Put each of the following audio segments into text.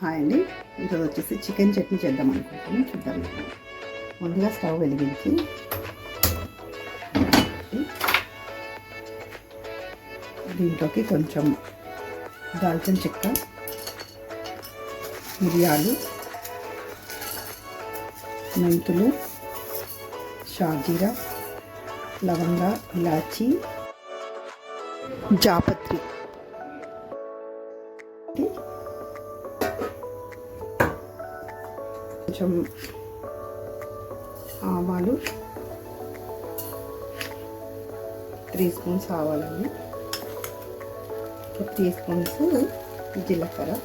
Hi అండి. ఈరోజు వచ్చేసి చికెన్ చట్నీ చేద్దాం అనుకుంటున్నాను చూద్దాం. ముందుగా స్టవ్ వెలిగించి దీంట్లోకి కొంచెం దాల్చిన చెక్క మిరియాలు మెంతులు షాజీరా లవంగ ఇలాచి జాపత్రి. కొంచెం ఆవాలు త్రీ స్పూన్స్ ఆవాలండి త్రీ స్పూన్స్ జీలకర్ర.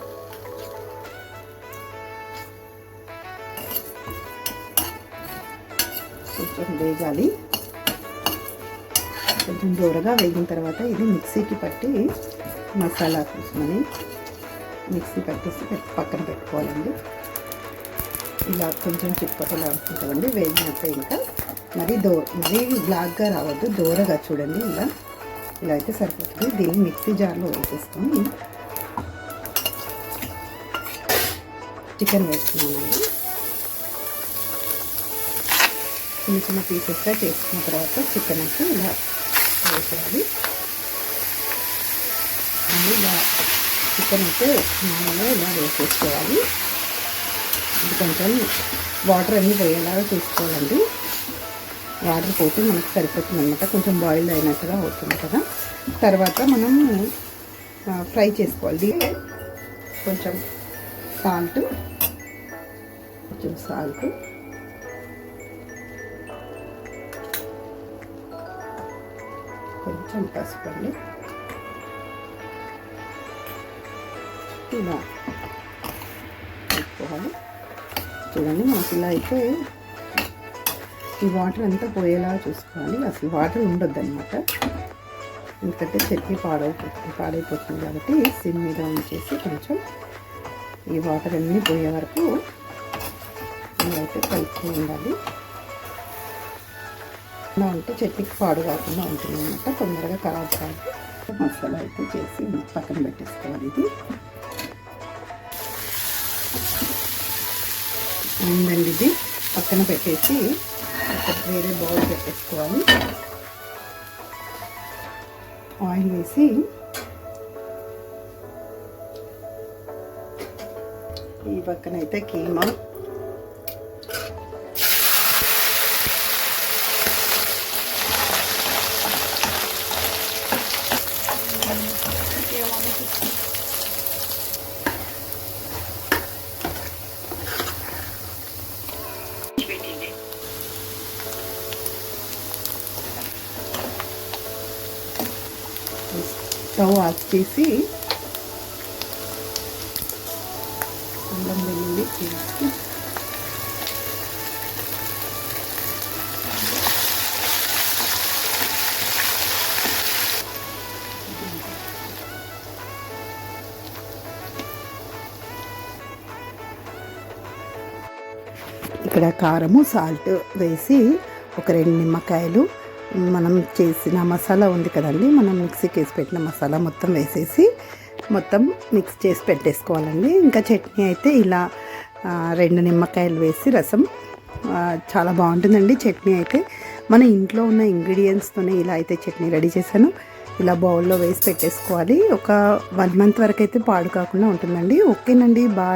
కొంచెం వేగాలి. కొంచెం దూరగా వేగిన తర్వాత ఇది మిక్సీకి పట్టి మసాలా కోసమని మిక్సీ పట్టేసి పక్కన పెట్టుకోవాలండి. ఇలా కొంచెం చిప్పటలు అనుకుంటామండి వేగినాక ఇంకా. మరి దో మరీ బ్లాక్గా రావద్దు. దూరగా చూడండి ఇలా. ఇలా అయితే సరిపోతుంది. దీన్ని మిక్సీ జార్లో వేసేస్తాం చికెన్ వేసుకున్నామండి చిన్న చిన్న పీసెస్గా చేసుకున్న తర్వాత చికెన్ అయితే ఇలా వేసేయాలి. మళ్ళీ ఇలా చికెన్ అయితే మామూలుగా ఇలా వేసేసుకోవాలి. ఇది కొంచెం వాటర్ అన్నీ పోయేలాగా చూసుకోవాలండి. వాటర్ పోతే మనకు సరిపోతుంది అనమాట కొంచెం బాయిల్ అయినట్టుగా అవుతుంది కదా. తర్వాత మనం ఫ్రై చేసుకోవాలి. కొంచెం సాల్ట్ కొంచెం సాల్ట్ కొంచెం పసుపు అండి. ఇలా. చూడండి మనకి ఇలా అయితే ఈ వాటర్ అంతా పోయేలా చూసుకోవాలి. అసలు వాటర్ ఉండొద్దు అనమాట ఎందుకంటే చట్నీ పాడైపోతుంది పాడైపోతుంది కాబట్టి సిమ్ మీద ఉంచేసి కొంచెం ఈ వాటర్ అన్నీ పోయే వరకు అయితే కలుపుతూ ఉండాలి. ఇలా ఉంటే చట్నీకి పాడు కాకుండా ఉంటుంది అనమాట తొందరగా ఖరాబ్ కాదు. మసాలా అయితే చేసి పక్కన పెట్టేసుకోవాలి ఇది. ఉందండి ఇది. పక్కన పెట్టేసి వేరే బౌల్ పెట్టేసుకోవాలి ఆయిల్ వేసి ఈ పక్కన అయితే కీమా స్టవ్ ఆఫ్ చేసి అల్లం వెల్లుల్లి పేస్ట్ ఇక్కడ కారము సాల్ట్ వేసి ఒక రెండు నిమ్మకాయలు. మనం చేసిన మసాలా ఉంది కదండి మనం మిక్సీకి వేసి పెట్టిన మసాలా మొత్తం వేసేసి మొత్తం మిక్స్ చేసి పెట్టేసుకోవాలండి. ఇంకా చట్నీ అయితే ఇలా రెండు నిమ్మకాయలు వేసి రసం చాలా బాగుంటుందండి చట్నీ అయితే. మన ఇంట్లో ఉన్న ఇంగ్రీడియంట్స్తోనే ఇలా అయితే చట్నీ రెడీ చేశాను. ఇలా బౌల్లో వేసి పెట్టేసుకోవాలి. ఒక వన్ మంత్ వరకు అయితే పాడు కాకుండా ఉంటుందండి. ఓకేనండి బాయ్.